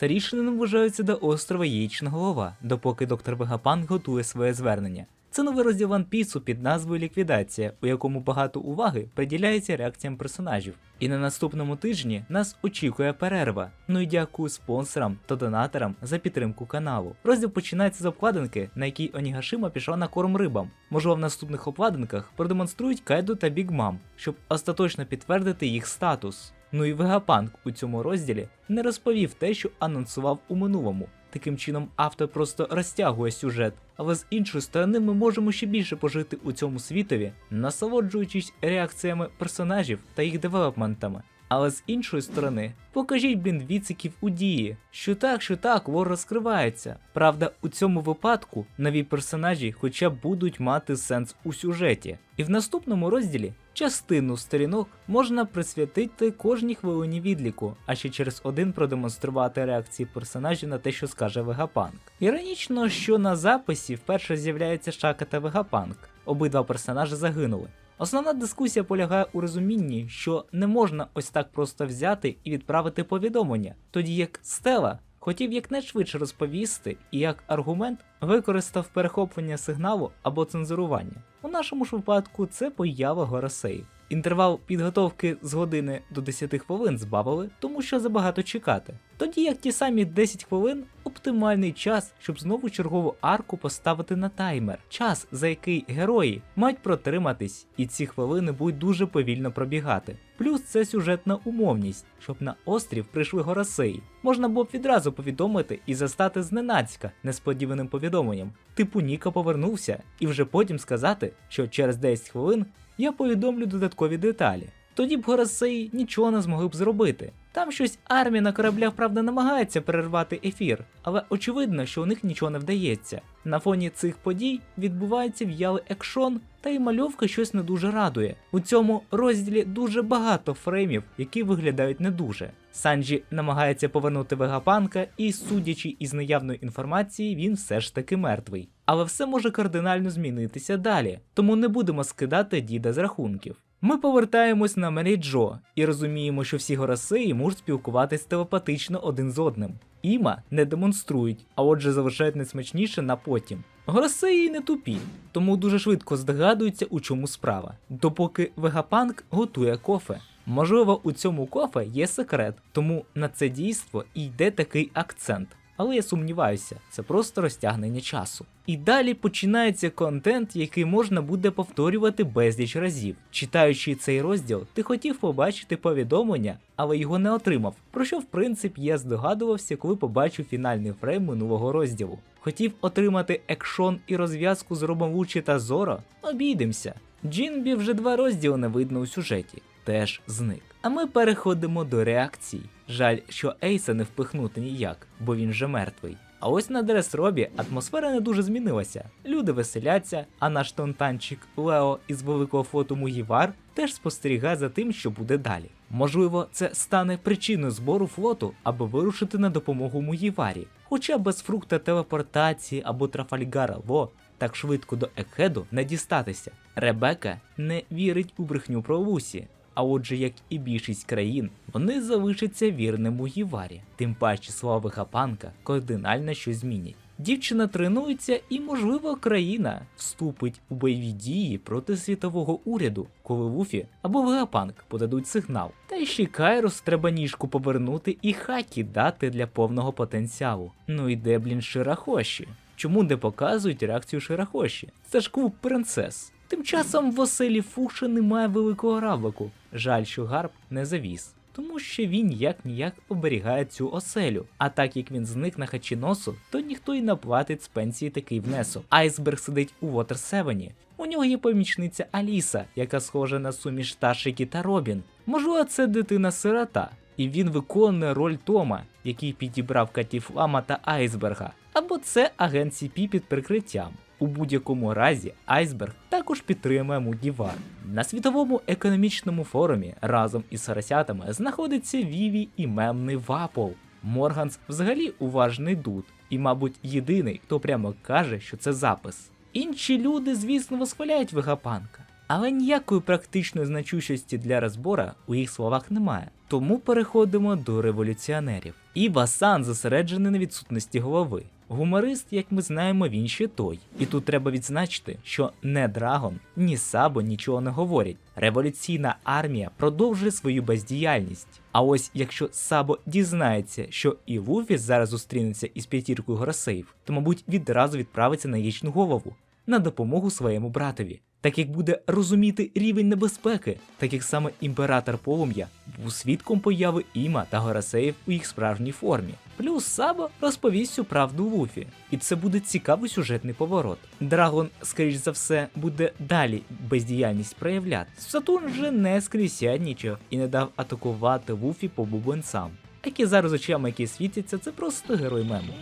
старішини вважаються до острова Яєчна голова, допоки доктор Вегапанк готує своє звернення. Це новий розділ One Piece під назвою Ліквідація, у якому багато уваги приділяється реакціям персонажів. І на наступному тижні нас очікує перерва. Ну і дякую спонсорам та донаторам за підтримку каналу. Розділ починається з обкладинки, на якій Онігашима пішла на корм рибам. Можливо, в наступних обкладинках продемонструють Кайду та Біг Мам, щоб остаточно підтвердити їх статус. Ну і Вегапанк у цьому розділі не розповів те, що анонсував у минулому. Таким чином, автор просто розтягує сюжет, але з іншої сторони ми можемо ще більше пожити у цьому світові, насолоджуючись реакціями персонажів та їх девелопментами. Але з іншої сторони, покажіть, блін, віциків у дії, що так, що так, лор розкривається. Правда, у цьому випадку нові персонажі хоча б будуть мати сенс у сюжеті. І в наступному розділі частину сторінок можна присвятити кожній хвилині відліку, а ще через один продемонструвати реакції персонажів на те, що скаже Вегапанк. Іронічно, що на записі вперше з'являється Шака та Вегапанк. Обидва персонажі загинули. Основна дискусія полягає у розумінні, що не можна ось так просто взяти і відправити повідомлення, тоді як Стела хотів якнайшвидше розповісти і як аргумент використав перехоплення сигналу або цензурування. Нашому ж випадку це поява Горосей. Інтервал підготовки з години до 10 хвилин збавили, тому що забагато чекати. Тоді як ті самі 10 хвилин оптимальний час, щоб знову чергову арку поставити на таймер, час, за який герої мають протриматись, і ці хвилини будуть дуже повільно пробігати. Плюс це сюжетна умовність, щоб на острів прийшли горосеї. Можна було б відразу повідомити і застати зненацька несподіваним повідомленням. Типу Ніка повернувся, і вже потім сказати, що через 10 хвилин я повідомлю додаткові деталі. Тоді б Горосеї нічого не змогли б зробити. Там щось армія на кораблях, правда, намагається перервати ефір, але очевидно, що у них нічого не вдається. На фоні цих подій відбувається в'ялий екшон, та й мальовка щось не дуже радує. У цьому розділі дуже багато фреймів, які виглядають не дуже. Санджі намагається повернути вегапанка, і, судячи із наявної інформації, він все ж таки мертвий. Але все може кардинально змінитися далі, тому не будемо скидати діда з рахунків. Ми повертаємось на Мері Джо і розуміємо, що всі горосеї можуть спілкуватись телепатично один з одним. Іма не демонструють, а отже залишають найсмачніше на потім. Горосеї не тупі, тому дуже швидко здогадуються, у чому справа. Допоки Вегапанк готує кофе. Можливо, у цьому кофе є секрет, тому на це дійство і йде такий акцент. Але я сумніваюся, це просто розтягнення часу. І далі починається контент, який можна буде повторювати безліч разів. Читаючи цей розділ, ти хотів побачити повідомлення, але його не отримав. Про що в принципі я здогадувався, коли побачив фінальний фрейм минулого розділу. Хотів отримати екшон і розв'язку з Робом Лучі та Зоро? Обійдемося. Джінбі вже два розділи не видно у сюжеті, теж зник. А ми переходимо до реакцій. Жаль, що Ейса не впихнути ніяк, бо він вже мертвий. А ось на Дрес-Робі атмосфера не дуже змінилася. Люди веселяться, а наш тонтанчик Лео із великого фото Мугівар теж спостерігає за тим, що буде далі. Можливо, це стане причиною збору флоту, аби вирушити на допомогу Мугіварі. Хоча без фрукта телепортації або Трафальгара Ло так швидко до Екеду не дістатися. Ребека не вірить у брехню про Лусі. А отже, як і більшість країн, вони залишаться вірним у Гіварі. Тим паче слова Вихапанка кардинально щось змінять. Дівчина тренується, і, можливо, країна вступить у бойові дії проти світового уряду, коли Луфі або Вегапанк подадуть сигнал. Та ще Кайрос треба ніжку повернути і хакі дати для повного потенціалу. Ну і де, блін, Ширахоші? Чому не показують реакцію Ширахоші? Це ж клуб принцес. Тим часом в оселі Фуши немає великого равлику. Жаль, що Гарп не завіз. Тому що він як ніяк оберігає цю оселю. А так як він зник на Хачіносу, то ніхто й не платить з пенсії такий внесок. Айсберг сидить у Water 7. У нього є помічниця Аліса, яка схожа на суміш Ташики та Робін. Можливо, це дитина-сирота, і він виконує роль Тома, який підібрав Катіфлама та Айсберга. Або це агент CP під прикриттям. У будь-якому разі Айсберг також підтримує Мудівар. На світовому економічному форумі разом із сарасятами знаходиться Віві і мемний Вапол. Морганс взагалі уважний дуд, і, мабуть, єдиний, хто прямо каже, що це запис. Інші люди, звісно, восхваляють Вегапанка, але ніякої практичної значущості для розбора у їх словах немає. Тому переходимо до революціонерів. І Басан зосереджений на відсутності голови. Гуморист, як ми знаємо, він ще той. І тут треба відзначити, що не Драгон, ні Сабо нічого не говорять. Революційна армія продовжує свою бездіяльність. А ось якщо Сабо дізнається, що і Луфі зараз зустрінеться із п'ятіркою Гросеїв, то, мабуть, відразу відправиться на Ячну голову на допомогу своєму братові. Так як буде розуміти рівень небезпеки, так як саме імператор полум'я був свідком появи Іма та Горасеїв у їх справжній формі. Плюс Сабо розповість всю правду Луфі, і це буде цікавий сюжетний поворот. Драгон, скоріш за все, буде далі бездіяльність проявляти. Сатурн же не скрісяднічав і не дав атакувати Луфі по бубенцам. Які зараз очами, які світяться, це просто герой мему.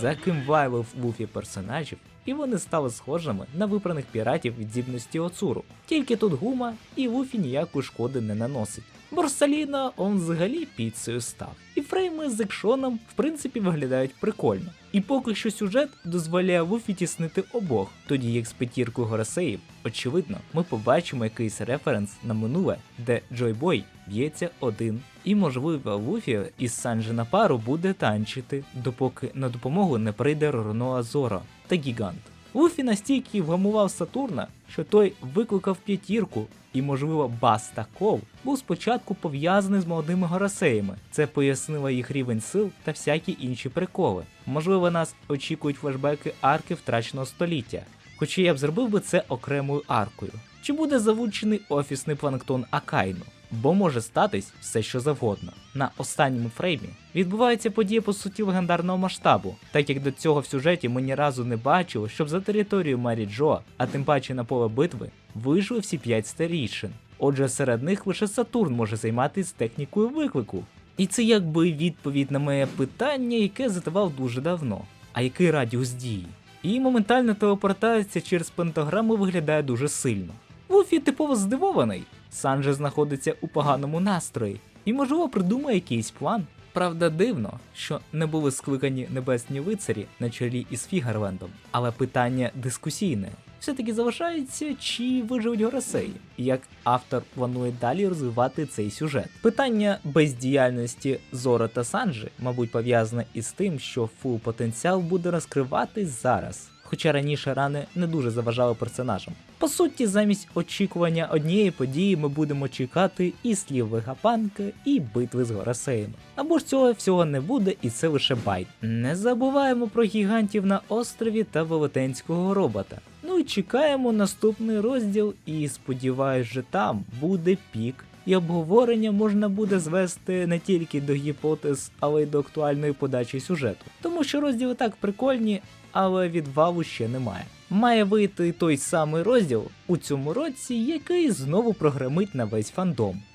За ким вайлив Луфі персонажів, і вони стали схожими на випраних піратів від здібності Оцуру. Тільки тут гума і Луфі ніякої шкоди не наносить. Борсаліна он взагалі піцею став. І фрейми з екшоном в принципі виглядають прикольно. І поки що сюжет дозволяє Луфі тіснити обох, тоді як з п'ятіркою Горосеїв, очевидно, ми побачимо якийсь референс на минуле, де Джой Бой б'ється один. І можливо Луфі із Санджі на пару буде танчити, допоки на допомогу не прийде Ророноа Зоро та Гігант. Луфі настільки вгамував Сатурна, що той викликав п'ятірку, і, можливо, Бас та Кол був спочатку пов'язаний з молодими горасеями. Це пояснило їх рівень сил та всякі інші приколи. Можливо, нас очікують флешбеки арки втраченого століття. Хоча я б зробив би це окремою аркою. Чи буде залучений офісний планктон Акайну? Бо може статись все що завгодно. На останньому фреймі відбувається подія по суті легендарного масштабу, так як до цього в сюжеті ми ні разу не бачили, щоб за територію Марі Джо, а тим паче на поле битви, вийшли всі п'ять старішин. Отже, серед них лише Сатурн може займатися технікою виклику. І це якби відповідь на моє питання, яке задавав дуже давно. А який радіус дії? І моментальна телепортація через пентаграму виглядає дуже сильно. Луфі типово здивований. Санже знаходиться у поганому настрої і, можливо, придумає якийсь план. Правда, дивно, що не були скликані небесні лицарі на чолі із Фігарлендом, але питання дискусійне. Все-таки залишається, чи виживуть Горосеї, і як автор планує далі розвивати цей сюжет. Питання бездіяльності Зора та Санджи, мабуть, пов'язане із тим, що фул потенціал буде розкриватись зараз. Хоча раніше рани не дуже заважали персонажам. По суті, замість очікування однієї події ми будемо чекати і слів Вегапанка, і битви з Горасеєм. Або ж цього всього не буде, і це лише байт. Не забуваємо про гігантів на острові та велетенського робота. Ну і чекаємо наступний розділ, і сподіваюсь, що там буде пік. І обговорення можна буде звести не тільки до гіпотез, але й до актуальної подачі сюжету. Тому що розділи так прикольні, але відвалу ще немає. Має вийти той самий розділ у цьому році, який знову прогремить на весь фандом.